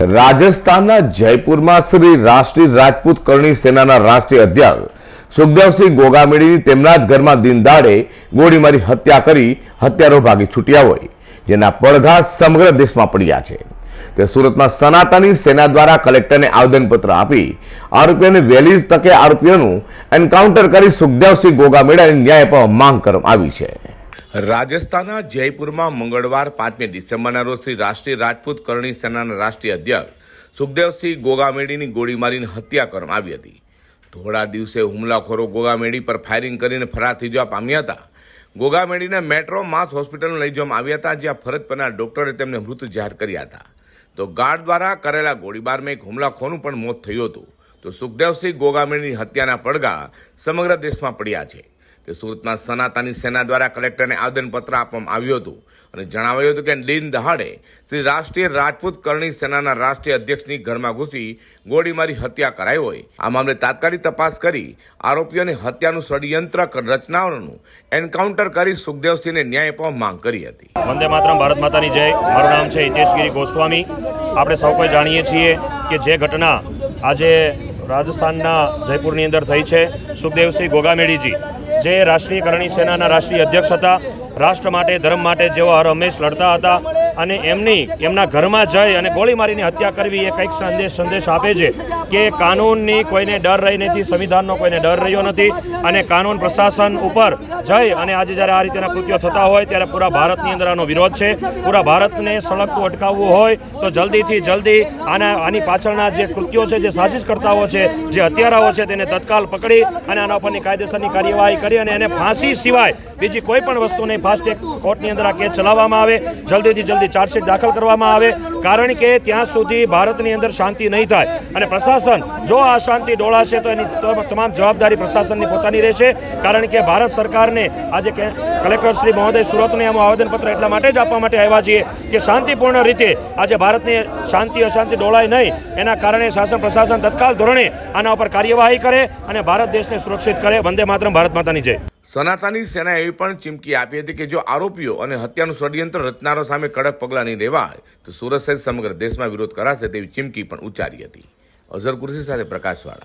રાજસ્થાનના જયપુરમાં શ્રી રાષ્ટ્રીય રાજપૂત કરણી સેનાના રાષ્ટ્રીય અધ્યક્ષ સુખદેવસિંહ ગોગામેડીની તેમના જ ઘરમાં દિનદાડે ગોળીમારી હત્યા કરી હત્યારો ભાગી છૂટ્યા હોય, જેના પડઘા સમગ્ર દેશમાં પડ્યા છે. તે સુરતમાં સનાતની સેના દ્વારા કલેક્ટરને આવેદનપત્ર આપી આરોપીઓને વહેલી તકે આરોપીઓનું એન્કાઉન્ટર કરી સુખદેવસિંહ ગોગામેડાને ન્યાય અપાવવા માંગ કરવામાં આવી છે. રાજસ્થાનના જયપુરમાં મંગળવાર પાંચમી ડિસેમ્બરના રોજ શ્રી રાષ્ટ્રીય રાજપૂત કરણી સેનાના રાષ્ટ્રીય અધ્યક્ષ સુખદેવસિંહ ગોગામેડીની ગોળી મારીને હત્યા કરવામાં આવી હતી. થોડા દિવસે હુમલાખોરો ગોગામેડી પર ફાયરિંગ કરીને ફરાર થઈ જવા પામ્યા હતા. ગોગામેડીને મેટ્રો માસ હોસ્પિટલમાં લઈ જવામાં આવ્યા હતા, જ્યાં ફરજ પરના ડોક્ટરે તેમને મૃત જાહેર કર્યા હતા. તો ગાર્ડ દ્વારા કરેલા ગોળીબારમાં એક હુમલાખોરનું પણ મોત થયું હતું. તો સુખદેવસિંહ ગોગામેડીની હત્યાના પડઘા સમગ્ર દેશમાં પડ્યા છે. તે સુરતમાં સનાતાની સેના દ્વારા કલેક્ટરને આવેદનપત્ર આપવામાં આવ્યું હતું અને જણાવાયું હતું કે દિન દહાડે શ્રી રાષ્ટ્રીય રાજપૂત કરણી સેનાના રાષ્ટ્રીય અધ્યક્ષની ઘરમાં ઘૂસી ગોળી મારી હત્યા કરાઈ હોય. આ મામલે તાત્કાલિક તપાસ કરી આરોપીઓને હત્યાનું ષડયંત્ર રચનાઓનું એન્કાઉન્ટર કરી સુખદેવસિંહને ન્યાય અપાવવા માંગ કરી હતી. વંદે માતરમ, ભારત માતાની જય. મારું નામ છે હિતેશગીરી ગોસ્વામી. આપણે સૌ કોઈ જાણીએ છીએ કે જે ઘટના આજે રાજસ્થાનના જયપુરની અંદર થઈ છે સુખદેવસિંહ ગોગામેડીજી. જે રાષ્ટ્રીય કરણી સેનાના રાષ્ટ્રીય અધ્યક્ષ હતા, રાષ્ટ્ર માટે, ધર્મ માટે જેઓ હર હંમેશ લડતા હતા અને એમની એમના ઘરમાં જઈ અને ગોળી મારીને હત્યા કરવી એ કંઈક સંદેશ સંદેશ આપે છે કે કાનૂનની કોઈને ડર રહી નથી, સંવિધાનનો કોઈને ડર રહ્યો નથી અને કાનૂન પ્રશાસન ઉપર જઈ અને આજે જ્યારે આ રીતેના કૃત્યો થતા હોય ત્યારે પૂરા ભારતની અંદર આનો વિરોધ છે. પૂરા ભારતને સળગતું અટકાવવું હોય તો જલ્દીથી જલ્દી આના આની પાછળના જે કૃત્યો છે, જે સાજિશકર્તાઓ છે, જે હત્યારાઓ છે તેને તત્કાલ પકડી અને આના ઉપરની કાયદેસરની કાર્યવાહી કરી અને એને ફાંસી સિવાય બીજી કોઈ પણ વસ્તુને ફાસ્ટ ટ્રેક કોર્ટની અંદર આ કેસ ચલાવવામાં આવે. જલ્દીથી જલ્દી ચાર્જશીટ દાખલ કરવામાં આવે, કારણ કે ત્યાં સુધી ભારતની અંદર શાંતિ નહીં થાય. અને પ્રશાસન, જો આ શાંતિ ડોળાશે તો એની તમામ જવાબદારી પ્રશાસનની પોતાની રહેશે, કારણ કે ભારત સરકારને આજે કલેક્ટર શ્રી મહોદય સુરતને આમ આવેદનપત્ર એટલા માટે જ આપવા માટે આવ્યા છીએ કે શાંતિપૂર્ણ રીતે આજે ભારતની શાંતિ અશાંતિ ડોળાય નહીં. એના કારણે શાસન પ્રશાસન તત્કાલ ધોરણે આના ઉપર કાર્યવાહી કરે અને ભારત દેશને સુરક્ષિત કરે. વંદે માતરમ, ભારત માતાની જય. સનાતની સેનાએ એવી પણ ચીમકી આપી હતી કે જો આરોપીઓ અને હત્યાનું ષડયંત્ર રચનારો સામે કડક પગલાં નહીં લેવાય, તો સુરત સહિત સમગ્ર દેશમાં વિરોધ કરાશે તેવી ચીમકી પણ ઉચ્ચારી હતી. અઝર કુર્સી સાથે પ્રકાશવાળા.